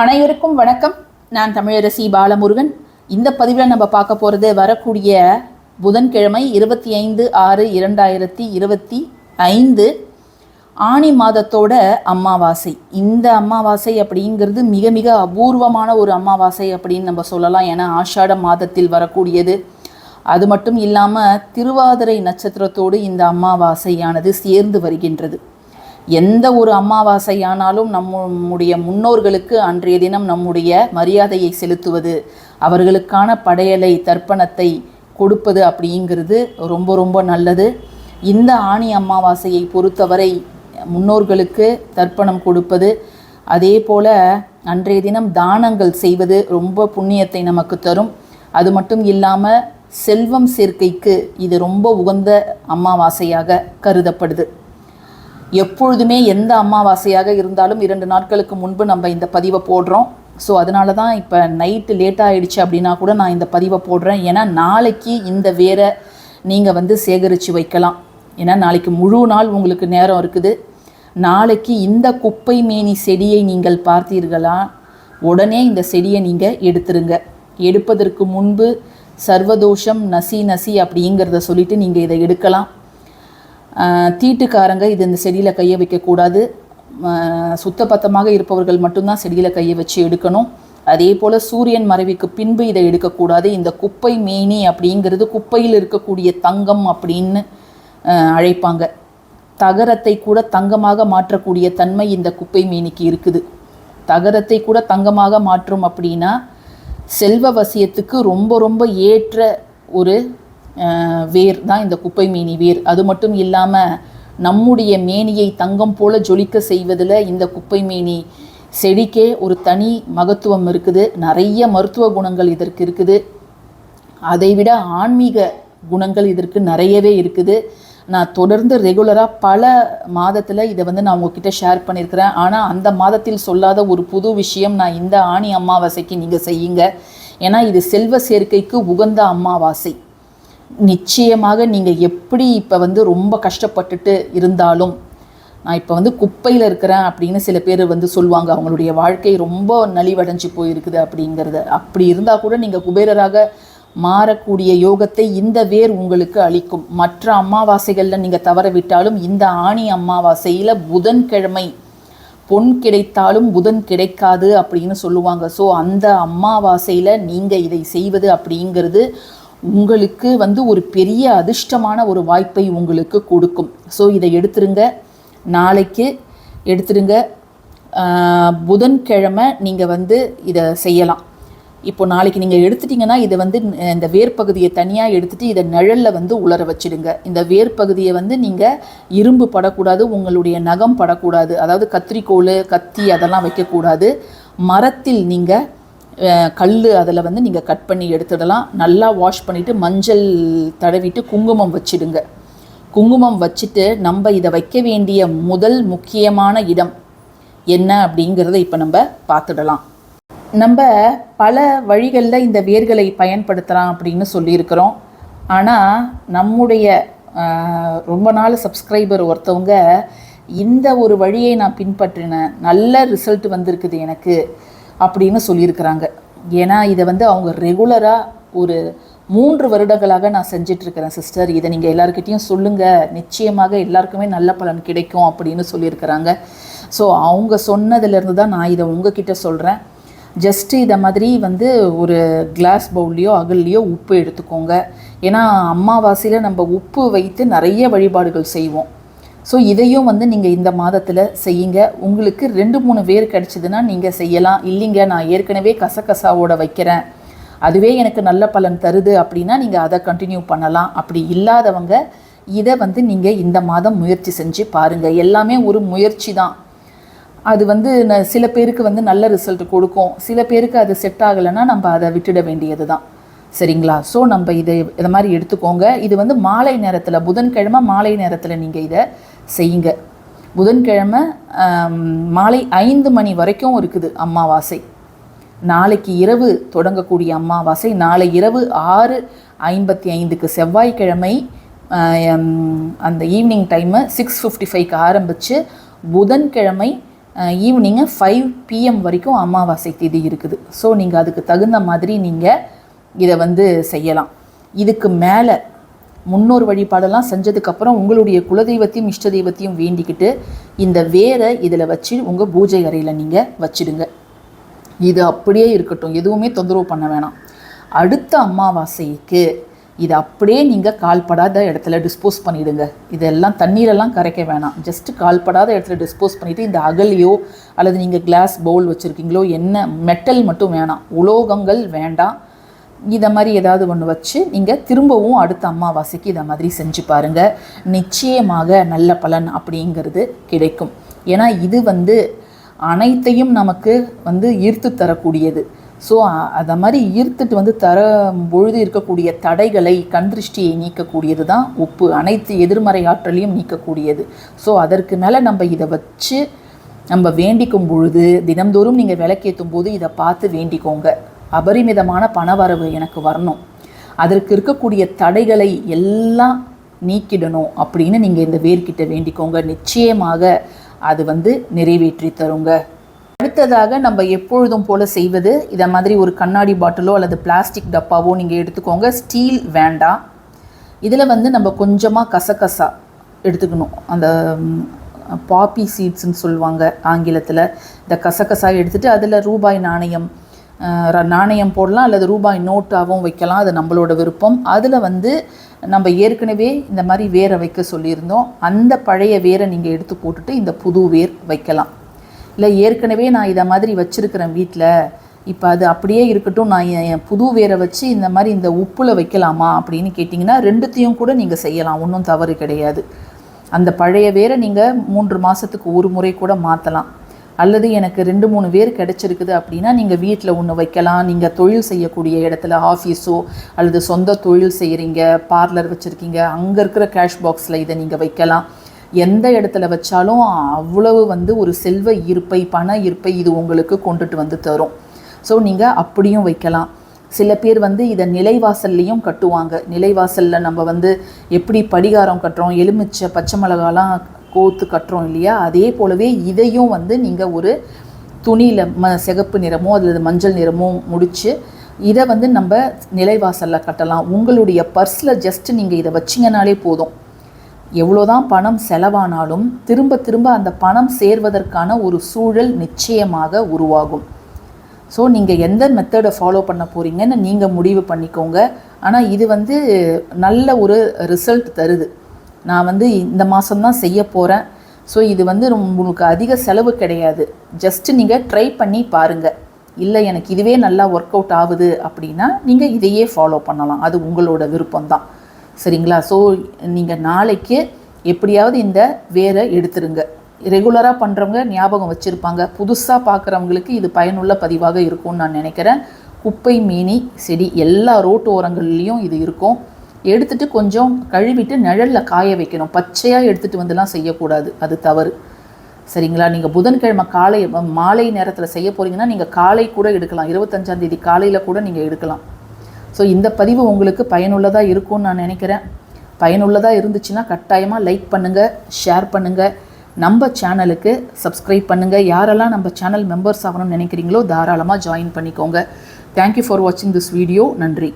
அனைவருக்கும் வணக்கம். நான் தமிழரசி பாலமுருகன். இந்த பதிவில் நம்ம பார்க்க போகிறது வரக்கூடிய புதன்கிழமை இருபத்தி ஐந்து ஆறு இரண்டாயிரத்தி இருபத்தி ஐந்து ஆணி மாதத்தோட அமாவாசை. இந்த அமாவாசை அப்படிங்கிறது மிக மிக அபூர்வமான ஒரு அமாவாசை அப்படின்னு நம்ம சொல்லலாம். ஏன்னா ஆஷாட மாதத்தில் வரக்கூடியது. அது மட்டும் இல்லாமல் திருவாதிரை நட்சத்திரத்தோடு இந்த அமாவாசையானது சேர்ந்து வருகின்றது. எந்த ஒரு அமாவாசையானாலும் நம்முடைய முன்னோர்களுக்கு அன்றைய தினம் நம்முடைய மரியாதையை செலுத்துவது அவர்களுக்கான படையலை தர்ப்பணத்தை கொடுப்பது அப்படிங்கிறது ரொம்ப ரொம்ப நல்லது. இந்த ஆணி அமாவாசையை பொறுத்தவரை முன்னோர்களுக்கு தர்ப்பணம் கொடுப்பது அதே போல் அன்றைய தினம் தானங்கள் செய்வது ரொம்ப புண்ணியத்தை நமக்கு தரும். அது மட்டும் இல்லாமல் செல்வம் சேர்க்கைக்கு இது ரொம்ப உகந்த அமாவாசையாக கருதப்படுது. எப்பொழுதுமே எந்த அமாவாசையாக இருந்தாலும் இரண்டு நாட்களுக்கு முன்பு நம்ம இந்த பதிவை போடுறோம். ஸோ அதனால தான் இப்போ நைட்டு லேட் ஆகிடுச்சு அப்படின்னா கூட நான் இந்த பதிவை போடுறேன். ஏன்னா நாளைக்கு இந்த வேரை நீங்கள் வந்து சேகரித்து வைக்கலாம். ஏன்னா நாளைக்கு முழு நாள் உங்களுக்கு நேரம் இருக்குது. நாளைக்கு இந்த குப்பை மேனி செடியை நீங்கள் பார்த்தீர்களா? உடனே இந்த செடியை நீங்கள் எடுத்துருங்க. எடுப்பதற்கு முன்பு சர்வதோஷம் நசி நசி அப்படிங்கிறத சொல்லிட்டு நீங்கள் இதை எடுக்கலாம். தீட்டுக்காரங்க இது இந்த செடியில் கையை வைக்கக்கூடாது. சுத்தபத்தமாக இருப்பவர்கள் மட்டும்தான் செடியில் கையை வச்சு எடுக்கணும். அதே போல் சூரியன் மறைவுக்கு பின்பு இதை எடுக்கக்கூடாது. இந்த குப்பை மேனி அப்படிங்கிறது குப்பையில் இருக்கக்கூடிய தங்கம் அப்படின்னு அழைப்பாங்க. தகரத்தை கூட தங்கமாக மாற்றக்கூடிய தன்மை இந்த குப்பை மேனிக்கு இருக்குது. தகரத்தை கூட தங்கமாக மாற்றும் அப்படின்னா செல்வ வசியத்துக்கு ரொம்ப ரொம்ப ஏற்ற ஒரு வேர் தான் இந்த குப்பை மேனி வேர். அது மட்டும் இல்லாமல் நம்முடைய மேனியை தங்கம் போல ஜொலிக்க செய்வதில் இந்த குப்பை மேனி செடிக்கே ஒரு தனி மகத்துவம் இருக்குது. நிறைய மருத்துவ குணங்கள் இதற்கு இருக்குது. அதைவிட ஆன்மீக குணங்கள் இதற்கு நிறையவே இருக்குது. நான் தொடர்ந்து ரெகுலராக பல மாதத்தில் இதை வந்து நான் உங்ககிட்ட ஷேர் பண்ணியிருக்கிறேன் ஆனால் அந்த மாதத்தில் சொல்லாத ஒரு புது விஷயம் நான் இந்த ஆணி அமாவாசைக்கு நீங்கள் செய்யுங்க. ஏன்னா இது செல்வ சேர்க்கைக்கு உகந்த அமாவாசை. நிச்சயமாக நீங்கள் எப்படி இப்போ வந்து ரொம்ப கஷ்டப்பட்டுட்டு இருந்தாலும் நான் இப்போ வந்து குப்பையில் இருக்கிறேன் அப்படின்னு சில பேர் வந்து சொல்லுவாங்க. அவங்களுடைய வாழ்க்கை ரொம்ப நலிவடைஞ்சு போயிருக்குது அப்படிங்கிறத. அப்படி இருந்தால் கூட நீங்கள் குபேரராக மாறக்கூடிய யோகத்தை இந்த வேர் உங்களுக்கு அளிக்கும். மற்ற அமாவாசைகளில் நீங்கள் தவற விட்டாலும் இந்த ஆணி அமாவாசையில் புதன்கிழமை பொன் கிடைத்தாலும் புதன் கிடைக்காது அப்படின்னு சொல்லுவாங்க. ஸோ அந்த அமாவாசையில் நீங்கள் இதை செய்வது அப்படிங்கிறது உங்களுக்கு வந்து ஒரு பெரிய அதிர்ஷ்டமான ஒரு வாய்ப்பை உங்களுக்கு கொடுக்கும். ஸோ இதை எடுத்துருங்க. நாளைக்கு எடுத்துருங்க. புதன்கிழமை நீங்கள் வந்து இதை செய்யலாம். இப்போ நாளைக்கு நீங்கள் எடுத்துட்டிங்கன்னா இதை வந்து இந்த வேர் பகுதியை தனியாக எடுத்துகிட்டு இதை நிழலில் வந்து உலர வச்சுடுங்க. இந்த வேர் பகுதியை வந்து நீங்கள் இரும்பு படக்கூடாது உங்களுடைய நகம் படக்கூடாது. அதாவது கத்திரிக்கோள் கத்தி அதெல்லாம் வைக்கக்கூடாது. மரத்தில் நீங்கள் கல் அதில் வந்து நீங்கள் கட் பண்ணி எடுத்துடலாம். நல்லா வாஷ் பண்ணிவிட்டு மஞ்சள் தடவிட்டு குங்குமம் வச்சிடுங்க. குங்குமம் வச்சுட்டு நம்ம இதை வைக்க வேண்டிய முதல் முக்கியமான இடம் என்ன அப்படிங்கிறத இப்போ நம்ம பார்த்துடலாம். நம்ம பல வழிகளில் இந்த வேர்களை பயன்படுத்தலாம் அப்படின்னு சொல்லியிருக்கிறோம். ஆனால் நம்முடைய ரொம்ப நாள் சப்ஸ்கிரைபர் ஒருத்தவங்க இந்த ஒரு வழியை நான் பின்பற்றினேன் நல்ல ரிசல்ட் வந்திருக்குது எனக்கு. அப்படின்னு சொல்லியிருக்கிறாங்க. ஏன்னா இதை வந்து அவங்க ரெகுலராக ஒரு மூன்று வருடங்களாக நான் செஞ்சிட்ருக்கிறேன் சிஸ்டர் இதை நீங்கள் எல்லாருக்கிட்டேயும் சொல்லுங்கள் நிச்சயமாக எல்லாருக்குமே நல்ல பலன் கிடைக்கும் அப்படின்னு சொல்லியிருக்கிறாங்க. ஸோ அவங்க சொன்னதுலேருந்து தான் நான் இதை உங்ககிட்ட சொல்கிறேன் ஜஸ்ட்டு இதை மாதிரி வந்து ஒரு கிளாஸ் பவுல்லையோ அகல்லையோ உப்பு எடுத்துக்கோங்க. ஏன்னா அம்மாவாசையில் நம்ம உப்பு வைத்து நிறைய வழிபாடுகள் செய்வோம். ஸோ இதையும் வந்து நீங்கள் இந்த மாதத்தில் செய்யுங்க. உங்களுக்கு ரெண்டு மூணு வேர் கிடச்சிதுன்னா நீங்கள் செய்யலாம். இல்லைங்க நான் ஏற்கனவே கசகசாவோட வைக்கிறேன். அதுவே எனக்கு நல்ல பலன் தருது அப்படின்னா நீங்கள் அதை கண்டினியூ பண்ணலாம். அப்படி இல்லாதவங்க இதை வந்து நீங்கள் இந்த மாதம் முயற்சி செஞ்சு பாருங்கள் எல்லாமே ஒரு முயற்சி தான். அது வந்து சில பேருக்கு வந்து நல்ல ரிசல்ட் கொடுக்கும். சில பேருக்கு அது செட் ஆகலைன்னா நம்ம அதை விட்டுட வேண்டியது தான் சரிங்களா? ஸோ நம்ம இதை இதை மாதிரி எடுத்துக்கோங்க. இது வந்து மாலை நேரத்தில் புதன்கிழமை மாலை நேரத்தில் நீங்கள் இதை செய்யுங்க. புதன்கிழமை மாலை ஐந்து மணி வரைக்கும் இருக்குது அமாவாசை. நாளைக்கு இரவு தொடங்கக்கூடிய அமாவாசை நாளை இரவு ஆறு ஐம்பத்தி ஐந்துக்கு செவ்வாய்க்கிழமை அந்த ஈவினிங் டைமு சிக்ஸ் ஃபிஃப்டி ஃபைவ்க்கு ஆரம்பித்து புதன்கிழமை ஈவினிங்கு ஃபைவ் பிஎம் வரைக்கும் அமாவாசை தேதி இருக்குது. ஸோ நீங்கள் அதுக்கு தகுந்த மாதிரி நீங்கள் இதை வந்து செய்யலாம். இதுக்கு மேலே முன்னோர் வழிபாடெல்லாம் செஞ்சதுக்கப்புறம் உங்களுடைய குலதெய்வத்தையும் இஷ்ட தெய்வத்தையும் வேண்டிக்கிட்டு இந்த வேரை இதில் வச்சு உங்கள் பூஜை அறையில் நீங்கள் வச்சிடுங்க. இது அப்படியே இருக்கட்டும். எதுவுமே தொந்தரவு பண்ண வேணாம். அடுத்த அமாவாசைக்கு இது அப்படியே நீங்கள் கால்படாத இடத்துல டிஸ்போஸ் பண்ணிவிடுங்க இதெல்லாம் தண்ணீரெல்லாம் கரைக்க வேணாம். ஜஸ்ட் கால்படாத இடத்துல டிஸ்போஸ் பண்ணிவிட்டு இந்த அகலியோ அல்லது நீங்கள் கிளாஸ் பவுல் வச்சுருக்கீங்களோ என்ன மெட்டல் மட்டும் வேணாம். உலோகங்கள் வேண்டாம். இதை மாதிரி ஏதாவது ஒன்று வச்சு நீங்கள் திரும்பவும் அடுத்த அமாவாசைக்கு இதை மாதிரி செஞ்சு பாருங்கள் நிச்சயமாக நல்ல பலன் அப்படிங்கிறது கிடைக்கும். ஏன்னா இது வந்து அனைத்தையும் நமக்கு வந்து ஈர்த்து தரக்கூடியது. ஸோ அதை மாதிரி ஈர்த்துட்டு வந்து தர பொழுது இருக்கக்கூடிய தடைகளை கண்திருஷ்டியை நீக்கக்கூடியது தான் உப்பு. அனைத்து எதிர்மறை ஆற்றலையும் நீக்கக்கூடியது. ஸோ அதற்கு மேலே நம்ம இதை வச்சு நம்ம வேண்டிக்கும் பொழுது தினம்தோறும் நீங்கள் விளக்கேற்றும் போது இதை பார்த்து வேண்டிக்கோங்க. அபரிமிதமான பணவரவு எனக்கு வரணும். அதற்கு இருக்கக்கூடிய தடைகளை எல்லாம் நீக்கிடணும் அப்படின்னு நீங்கள் இந்த வேர்கிட்ட வேண்டிக்கோங்க. நிச்சயமாக அது வந்து நிறைவேற்றி தருங்க. அடுத்ததாக நம்ம எப்பொழுதும் போல் செய்வது இதை மாதிரி ஒரு கண்ணாடி பாட்டிலோ அல்லது பிளாஸ்டிக் டப்பாவோ நீங்கள் எடுத்துக்கோங்க. ஸ்டீல் வேண்டாம் இதில் வந்து நம்ம கொஞ்சமாக கசகசா எடுத்துக்கணும். அந்த பாப்பி சீட்ஸ்ன்னு சொல்லுவாங்க ஆங்கிலத்தில். இந்த கசகசா எடுத்துகிட்டு அதில் ரூபாய் நாணயம் நாணயம் போடலாம் அல்லது ரூபாய் நோட்டாகவும் வைக்கலாம். அது நம்மளோட விருப்பம். அதில் வந்து நம்ம ஏற்கனவே இந்த மாதிரி வேரை வைக்க சொல்லியிருந்தோம். அந்த பழைய வேரை நீங்கள் எடுத்து போட்டுட்டு இந்த புது வேர் வைக்கலாம். இல்லை ஏற்கனவே நான் இதை மாதிரி வச்சுருக்கிறேன் வீட்டில் இப்போ அது அப்படியே இருக்கட்டும். நான் என் புது வேரை வச்சு இந்த மாதிரி இந்த உப்பில் வைக்கலாமா அப்படின்னு கேட்டிங்கன்னா ரெண்டுத்தையும் கூட நீங்கள் செய்யலாம். ஒன்றும் தவறு கிடையாது. அந்த பழைய வேரை நீங்கள் மூன்று மாதத்துக்கு ஒரு முறை கூட மாற்றலாம் அல்லது எனக்கு ரெண்டு மூணு பேர் கிடைச்சிருக்குது அப்படின்னா நீங்கள் வீட்டில் ஒன்று வைக்கலாம். நீங்கள் தொழில் செய்யக்கூடிய இடத்துல ஆஃபீஸோ அல்லது சொந்த தொழில் செய்கிறீங்க பார்லர் வச்சுருக்கீங்க அங்கே இருக்கிற கேஷ் பாக்ஸில் இதை நீங்கள் வைக்கலாம். எந்த இடத்துல வச்சாலும் அவ்வளவு வந்து ஒரு செல்வ ஈர்ப்பை பண ஈர்ப்பை இது உங்களுக்கு கொண்டுட்டு வந்து தரும். ஸோ நீங்கள் அப்படியும் வைக்கலாம். சில பேர் வந்து இதை நிலைவாசல்லையும் கட்டுவாங்க. நிலைவாசலில் நம்ம வந்து எப்படி படிகாரம் கட்டுறோம் எலுமிச்சை பச்சை மிளகாலாம் கோத்து கட்டுறோம் இல்லையா? அதே போலவே இதையும் வந்து நீங்கள் ஒரு துணியில் ம சிகப்பு நிறமோ அல்லது மஞ்சள் நிறமோ முடித்து இதை வந்து நம்ம நிலைவாசலில் கட்டலாம். உங்களுடைய பர்ஸில் ஜஸ்ட் நீங்கள் இதை வச்சிங்கனாலே போதும். எவ்வளோதான் பணம் செலவானாலும் திரும்ப திரும்ப அந்த பணம் சேர்வதற்கான ஒரு சூழல் நிச்சயமாக உருவாகும். ஸோ நீங்கள் எந்த மெத்தடை ஃபாலோ பண்ண போகிறீங்கன்னு நீங்கள் முடிவு பண்ணிக்கோங்க. ஆனால் இது வந்து நல்ல ஒரு ரிசல்ட் தருது. நான் வந்து இந்த மாதம்தான் செய்ய போகிறேன் ஸோ இது வந்து உங்களுக்கு அதிக செலவு கிடையாது. ஜஸ்ட்டு நீங்கள் ட்ரை பண்ணி பாருங்கள் இல்லை எனக்கு இதுவே நல்லா ஒர்க் அவுட் ஆகுது அப்படின்னா நீங்கள் இதையே ஃபாலோ பண்ணலாம். அது உங்களோட விருப்பம்தான். சரிங்களா? ஸோ நீங்கள் நாளைக்கு எப்படியாவது இந்த வேரை எடுத்துருங்க. ரெகுலராக பண்ணுறவங்க ஞாபகம் வச்சுருப்பாங்க. புதுசாக பார்க்குறவங்களுக்கு இது பயனுள்ள பதிவாக இருக்கும்னு நான் நினைக்கிறேன். குப்பை மீனி செடி எல்லா ரோட்டு ஓரங்கள்லேயும் இது இருக்கும். எடுத்துட்டு கொஞ்சம் கழுவிட்டு நிழலில் காய வைக்கணும். பச்சையாக எடுத்துகிட்டு வந்துலாம் செய்யக்கூடாது. அது தவறு. சரிங்களா? நீங்கள் புதன்கிழமை காலை மாலை நேரத்தில் செய்ய போகிறீங்கன்னா நீங்கள் காலை கூட எடுக்கலாம். இருபத்தஞ்சாந்தேதி காலையில் கூட நீங்கள் எடுக்கலாம். ஸோ இந்த பதிவு உங்களுக்கு பயனுள்ளதாக இருக்கும்னு நான் நினைக்கிறேன். பயனுள்ளதாக இருந்துச்சுன்னா கட்டாயமாக லைக் பண்ணுங்கள் ஷேர் பண்ணுங்கள் நம்ம சேனலுக்கு சப்ஸ்கிரைப் பண்ணுங்கள் யாரெல்லாம் நம்ம சேனல் மெம்பர்ஸ் ஆகணும்னு நினைக்கிறீங்களோ தாராளமாக ஜாயின் பண்ணிக்கோங்க. தேங்க்யூ ஃபார் வாட்சிங் திஸ் வீடியோ நன்றி.